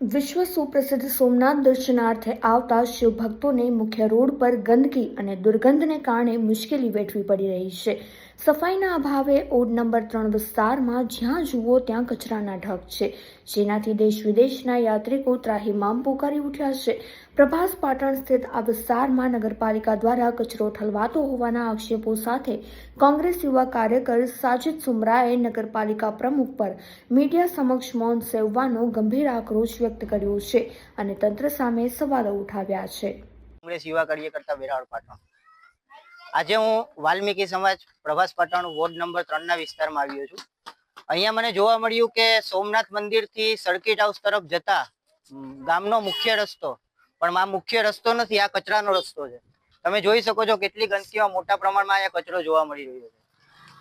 વિશ્વ સુપ્રસિદ્ધ સોમનાથ દર્શનાર્થે આવતા શિવભક્તોને મુખ્ય રોડ પર ગંદકી અને દુર્ગંધને કારણે મુશ્કેલી વેઠવી પડી રહી છે. સફાઈના અભાવે ઓડ નંબર ત્રણ વિસ્તારમાં જ્યાં જુઓ ત્યાં કચરાના ઢગ છે. જેનાથી દેશ વિદેશના યાત્રિકો ત્રાહિમામ પોકારી ઉઠ્યા છે. પ્રભાસ પાટણ સ્થિત આ વિસ્તારમાં નગરપાલિકા દ્વારા કચરો ઠલવાતો હોવાના આક્ષેપો સાથે કોંગ્રેસ યુવા કાર્યકર સાજિદ સુમરાએ નગરપાલિકા પ્રમુખ પર મીડિયા સમક્ષ મૌન સેવવાનો ગંભીર આક્રોશ વ્યક્ત કર્યો છે અને તંત્ર સામે સવાલો ઉઠાવ્યા છે. કોંગ્રેસ યુવા કાર્યકર્તા વેરાવળ પાટણ. આજે હું વાલ્મીકી સમાજ પ્રભાસ પાટણ વોર્ડ નંબર ત્રણ ના વિસ્તારમાં આવ્યો છું. અહીંયા મને જોવા મળ્યું કે સોમનાથ મંદિરથી સર્કિટ હાઉસ તરફ જતા ગામનો મુખ્ય રસ્તો પણ આ મુખ્ય રસ્તો નથી, આ કચરાનો રસ્તો છે. તમે જોઈ શકો છો કેટલી ગંદકીમાં મોટા પ્રમાણમાં અહીંયા કચરો જોવા મળી રહ્યો છે.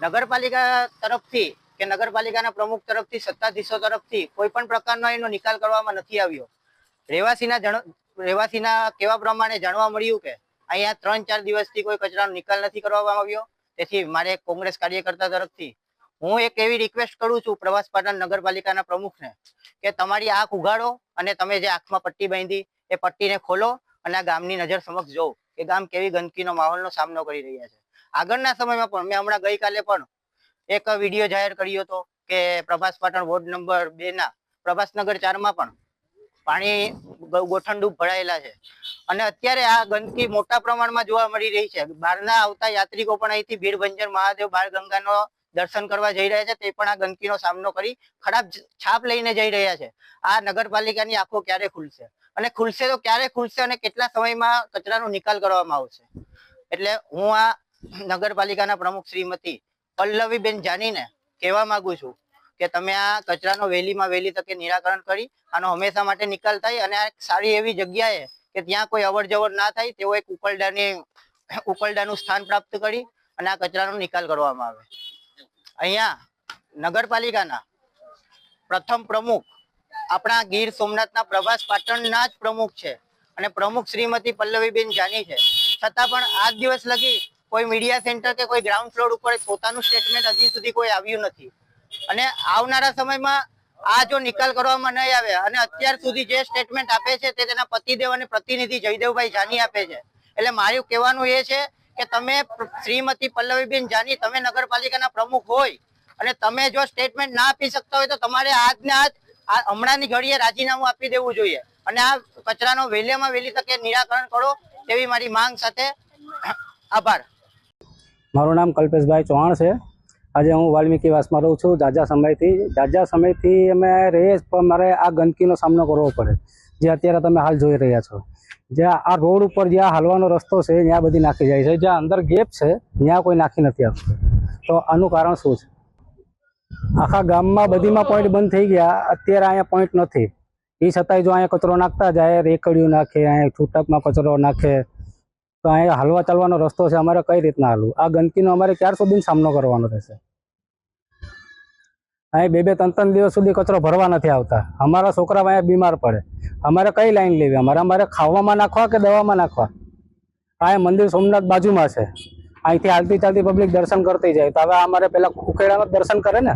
નગરપાલિકા તરફથી કે નગરપાલિકાના પ્રમુખ તરફથી, સત્તાધીશો તરફથી કોઈ પણ પ્રકારનો એનો નિકાલ કરવામાં નથી આવ્યો. રહેવાસીના જણ, રહેવાસીના કેવા પ્રમાણે જાણવા મળ્યું કે અહીંયા ત્રણ ચાર દિવસથી કોઈ કચરાનો નિકાલ નથી કરવામાં આવ્યો. તેથી મારે કોંગ્રેસ કાર્યકર્તા તરફથી હું એક એવી રિક્વેસ્ટ કરું છું પ્રવાસ પાટણ નગરપાલિકાના પ્રમુખને કે તમારી આંખ ઉઘાડો અને તમે જે આંખમાં પટ્ટી બાંધી એ પટ્ટીને ખોલો અને આ ગામની નજર સમક્ષ જોવો કે ગામ કેવી ગંદકીનો માહોલનો સામનો કરી રહ્યા છે. આગળના સમયમાં પણ મેં હમણાં ગઈકાલે પણ એક વીડિયો જાહેર કર્યો હતો કે પ્રભાસ પાટણ વોર્ડ નંબર બે ના પ્રભાસનગર ચારમાં પણ પાણી ગોઠણડૂબ ભરાયેલા છે. અને અત્યારે આ ગંદકી મોટા પ્રમાણમાં જોવા મળી રહી છે. બહારના આવતા યાત્રિકો પણ અહીંથી ભીડભંજન, મહાદેવ બાળ ગંગાનો દર્શન કરવા જઈ રહ્યા છે, તે પણ આ ગંદકીનો સામનો કરી ખરાબ છાપ લઈને જઈ રહ્યા છે. આ નગરપાલિકાની આંખો ક્યારે ખુલશે? અને ખુલશે તો ક્યારે ખુલશે અને કેટલા સમયમાં કચરાનો નિકાલ કરવામાં આવશે? એટલે હું આ નગરપાલિકાના પ્રમુખ શ્રીમતી પલ્લવીબેન જાનીને કહેવા માંગુ છું કે તમે આ કચરાનો વહેલીમાં વહેલી તકે નિરાકરણ કરી આનો હંમેશા માટે નિકાલ થાય અને આ સારી એવી જગ્યાએ કે ત્યાં કોઈ અવર જવર ના થાય તેવો એક ઉકલડાની, ઉકલડાનું સ્થાન પ્રાપ્ત કરી અને આ કચરાનો નિકાલ કરવામાં આવે. અહીંયા નગરપાલિકાના પ્રથમ પ્રમુખ આપણા ગીર સોમનાથના પ્રભાસ પાટણના જ પ્રમુખ છે અને પ્રમુખ શ્રીમતી પલ્લવીબેન જાની છે. છતાં પણ આજ દિવસ લગી કોઈ મીડિયા સેન્ટર કે કોઈ ગ્રાઉન્ડ ફ્લોર ઉપર પોતાનું સ્ટેટમેન્ટ હજી સુધી કોઈ આવ્યું નથી. અને આવનારા સમયમાં આ જો નિકાલ કરવામાં નહીં આવે અને અત્યાર સુધી જે સ્ટેટમેન્ટ આપે છે તે તેના પતિદેવ અને પ્રતિનિધિ જયદેવભાઈ જાની આપે છે. એટલે મારું કહેવાનું એ છે કે તમે શ્રીમતી પલ્લવીબેન જાની, તમે નગરપાલિકાના પ્રમુખ હોય અને તમે જો સ્ટેટમેન્ટ ના આપી શકતા હોય તો તમારે આજને આજ આ હમણાંની ઘડીએ રાજીનામું આપી દેવું જોઈએ. અને આ કચરાનો વહેલેમાં વહેલી તકે નિરાકરણ કરો તેવી મારી માંગ સાથે આભાર. મારું નામ કલ્પેશભાઈ ચૌહાણ છે. આજે હું વાલ્મીકી વાસમાં રહું છું. જાજા સમયથી જાજા સમયથી અમે રહીએ પણ મારે આ ગંદકીનો સામનો કરવો પડે, જે અત્યારે તમે હાલ જોઈ રહ્યા છો. જ્યાં આ રોડ ઉપર જ્યાં હાલવાનો રસ્તો છે, ત્યાં બધી નાખી જાય છે. જ્યાં અંદર ગેપ છે, ત્યાં કોઈ નાખી નથી આપતું. તો આનું કારણ શું છે? આખા ગામમાં બધીમાં પોઈન્ટ બંધ થઈ ગયા. અત્યારે અહીંયા પોઈન્ટ નથી. એ છતાંય જો અહીંયા કચરો નાખતા જાય, રેકડીઓ નાખે, અહીંયા છૂટકમાં કચરો નાખે, તો અહીંયા હાલવા ચાલવાનો રસ્તો છે. અમારે કઈ રીતના હાલવું? આ ગંદકીનો અમારે ક્યાર સુધી સામનો કરવાનો રહેશે. અહીં બે બે ત્રણ ત્રણ દિવસ સુધી કચરો ભરવા નથી આવતા. અમારા છોકરા અહીંયા બીમાર પડે. અમારે કઈ લાઈન લેવી? અમારે અમારે ખાવામાં નાખવા કે દવામાં નાખવા? આ મંદિર સોમનાથ બાજુમાં છે. અહીંથી હાલતી ચાલતી પબ્લિક દર્શન કરતી જાય. તો હવે અમારે પેલા ઉખેડામાં દર્શન કરે ને?